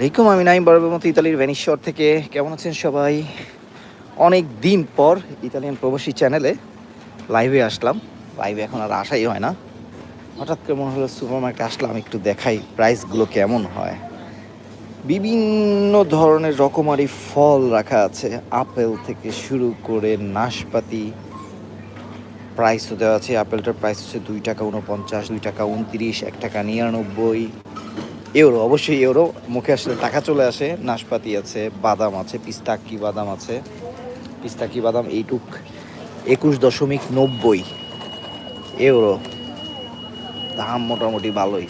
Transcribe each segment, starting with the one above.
আলাইকুম, আমি নাইম বরাবর মতো ইতালির ভেনিশ্বর থেকে। কেমন আছেন সবাই? অনেক দিন পর ইতালিয়ান প্রবাসী চ্যানেলে লাইভে আসলাম। লাইভে এখন আর আসাই হয় না। হঠাৎ করে মনে হলো সুপার মার্কেটে আসলাম, একটু দেখাই প্রাইসগুলো কেমন হয়। বিভিন্ন ধরনের রকমারি ফল রাখা আছে। আপেল থেকে শুরু করে নাশপাতি। প্রাইসও দেওয়া আছে, আপেলটার প্রাইস হচ্ছে দুই টাকা উনপঞ্চাশ দুই টাকা উনত্রিশ এক টাকা নিরানব্বই। ইউরো, অবশ্যই ইউরো। মুখে আসলে টাকা চলে আসে, নাশপাতি আছে, বাদাম আছে পিস্তাকি বাদাম আছে। পিস্তাকি বাদাম, এইটুক একুশ দশমিক নব্বই ইউরো। দাম মোটামুটি ভালোই।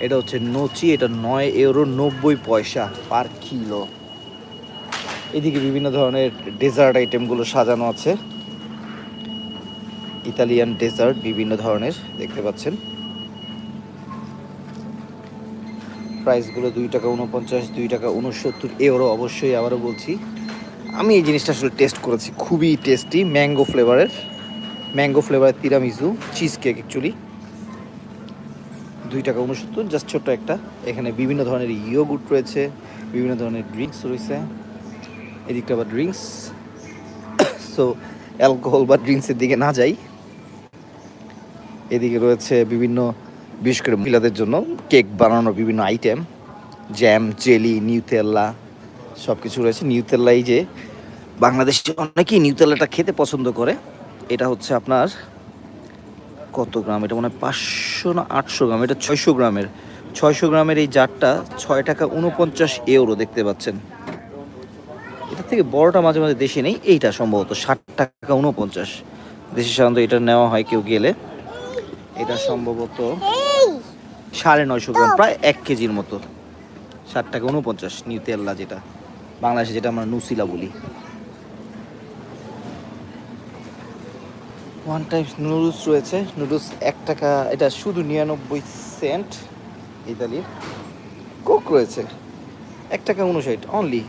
এটা হচ্ছে নচি, এটা নয় ইউরো নব্বই পয়সা পার কিলো। এদিকে বিভিন্ন ধরনের ডেজার্ট আইটেমগুলো সাজানো আছে। ইতালিয়ান ডেজার্ট, বিভিন্ন ধরনের, দেখতে পাচ্ছেন। প্রাইসগুলো দুই টাকা উনপঞ্চাশ, দুই টাকা উনসত্তর এওরও অবশ্যই আবারও বলছি, আমি এই জিনিসটা আসলে টেস্ট করেছি, খুবই টেস্টি ম্যাঙ্গো ফ্লেভারের ম্যাঙ্গো ফ্লেভারের তিরামিজু চিজ কেক অ্যাকচুয়ালি দুই টাকা উনসত্তর জাস্ট ছোট্ট একটা, এখানে বিভিন্ন ধরনের ইয়োগুট রয়েছে, বিভিন্ন ধরনের ড্রিঙ্কস রয়েছে এদিকটা আবার ড্রিঙ্কস সো অ্যালকোহল বা ড্রিঙ্কসের দিকে না যাই, এদিকে রয়েছে বিভিন্ন বিশেষ করে মহিলাদের জন্য কেক বানানোর বিভিন্ন আইটেম জ্যাম জেলি নিউতেল্লা সব কিছু রয়েছে। নিউতেল্লা এই যে বাংলাদেশে অনেকেই নিউতেল্লাটা খেতে পছন্দ করে। এটা হচ্ছে আপনার কত গ্রাম? এটা মনে হয় পাঁচশো না আটশো গ্রাম। এটা ছয়শো গ্রামের। ছয়শো গ্রামের এই জারটা ছয় টাকা উনপঞ্চাশ ইউরো দেখতে পাচ্ছেন। এটা থেকে বড়টা মাঝে মাঝে দেশে নেই, এইটা সম্ভবত ষাট টাকা উনপঞ্চাশ। দেশে সাধারণত এটা নেওয়া হয় কেউ গেলে। এটা সম্ভবত সাড়ে নয়শো গ্রাম প্রায় এক কেজির মতো। ষাট টাকা উনপঞ্চাশ নিউতেল্লা যেটা। বাংলাদেশে যেটা আমরা নুসিলা বলি। ওয়ান টাইমস নুডলস রয়েছে। নুডলস এক টাকা এটা শুধু নিরানব্বই সেন্ট ইতালির। কোক রয়েছে। এক টাকা উনষাট অনলি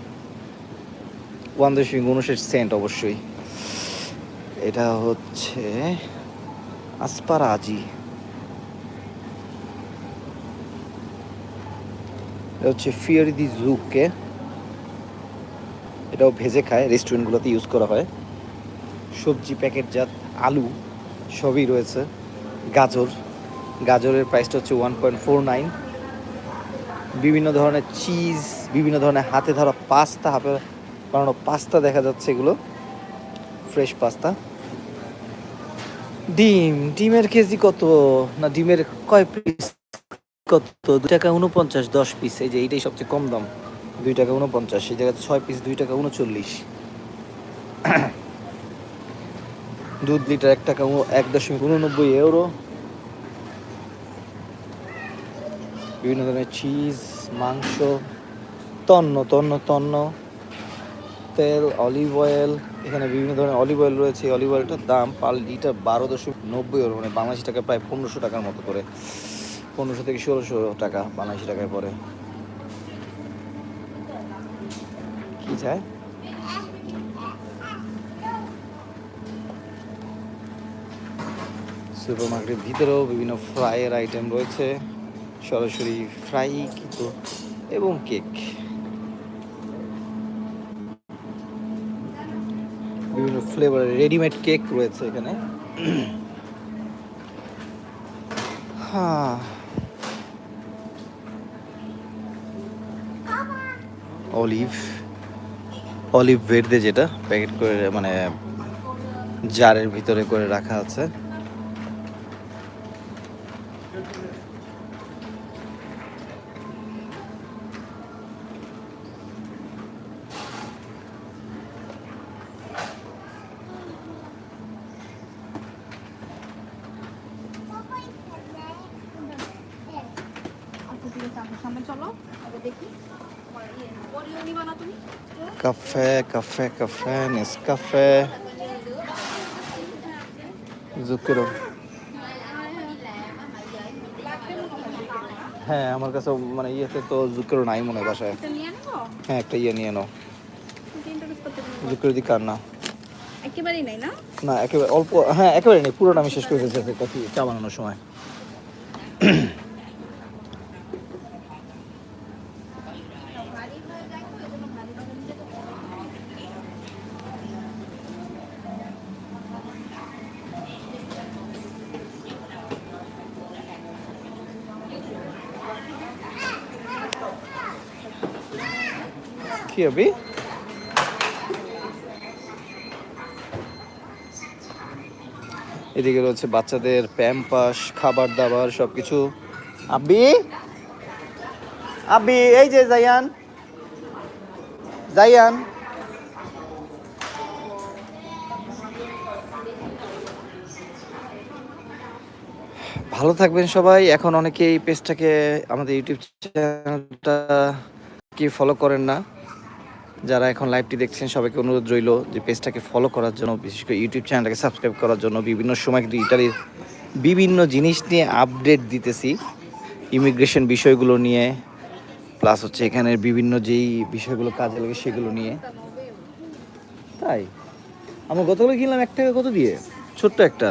ওয়ান দশমিক উনষাট সেন্ট অবশ্যই। এটা হচ্ছে আসপারাজি এটা হচ্ছে ফিয়ার দি জুকে। এটাও ভেজে খায়, রেস্টুরেন্টগুলোতে ইউজ করা হয়। সবজি প্যাকেটজাত আলু সবই রয়েছে। গাজর। গাজরের প্রাইসটা হচ্ছে ওয়ান পয়েন্ট ফোর নাইন বিভিন্ন ধরনের চিজ বিভিন্ন ধরনের হাতে ধরা পাস্তা, হাতে বানানো পাস্তা দেখা যাচ্ছে এগুলো। Fresh pasta. ডিম। ডিমের কেজি কত? না, ডিমের কয় পিস কত? দুই টাকা উনপঞ্চাশ, দশ পিস এই যে এইটাই সবচেয়ে কম দাম। দুই টাকা উনপঞ্চাশ, এই জায়গায় ছয় পিস দুই টাকা উনচল্লিশ। দুধ লিটার এক টাকা এক দশমিক উননব্বই ইউরো বিভিন্ন ধরনের চিজ মাংস, তন্ন তন্ন তন্ন। তেল অলিভ অয়েল এখানে বিভিন্ন ধরনের অলিভ অয়েল রয়েছে। অলিভ অয়েলটার দাম পার লিটার বারো দশমিক নব্বই মানে বাংলাদেশি টাকা প্রায় পনেরোশো টাকার মতো করে। পনেরোশো থেকে ষোলোশো টাকা, বাংলাদেশি টাকায় পড়ে। কি চায় সুপার মার্কেটের ভিতরেও বিভিন্ন ফ্রাইয়ের আইটেম রয়েছে, সরাসরি ফ্রাই কিন্তু এবং কেক। বিভিন্ন ফ্লেভারের রেডিমেড কেক রয়েছে এখানে। হ্যাঁ। অলিভ অলিভ ভেরদে যেটা প্যাকেট করে মানে জারের ভিতরে করে রাখা আছে আচ্ছা সামনে চলো দেখি কাফে কাফে কাফে নেসকাফে জুকেরো হ্যাঁ আমার কাছে মানে ইয়েতে তো জুকেরো নাই মনে হয় বাসায়। হ্যাঁ একটা ইয়ে নিয়ে নাও। জুকেরো দি কার না। একেবারেই নাই না? না একেবারে অল্প হ্যাঁ একেবারে নেই পুরোটা আমি শেষ করে ফেলছি কফি চা বানানোর সময়। কি হবে এদিকে রয়েছে বাচ্চাদের প্যাম্পাস খাবার দাবার সব কিছু আব্বি? আব্বি, এই যে জায়ান। জায়ান। ভালো থাকবেন সবাই। এখন অনেকেই পেজটাকে আমাদের ইউটিউব চ্যানেলটা কি ফলো করেন না। যারা এখন লাইভটি দেখছেন, সবাইকে অনুরোধ রইল যে পেজটাকে ফলো করার জন্য, বিশেষ করে ইউটিউব চ্যানেলটাকে সাবস্ক্রাইব করার জন্য। বিভিন্ন সময় কিন্তু ইটালির বিভিন্ন জিনিস নিয়ে আপডেট দিতেছি। ইমিগ্রেশন বিষয়গুলো নিয়ে প্লাস হচ্ছে এখানের বিভিন্ন যেই বিষয়গুলো কাজে লাগে সেগুলো নিয়ে। তাই? আমরা গতকাল কিনলাম এক টাকা, কত দিয়ে? ছোট্ট একটা।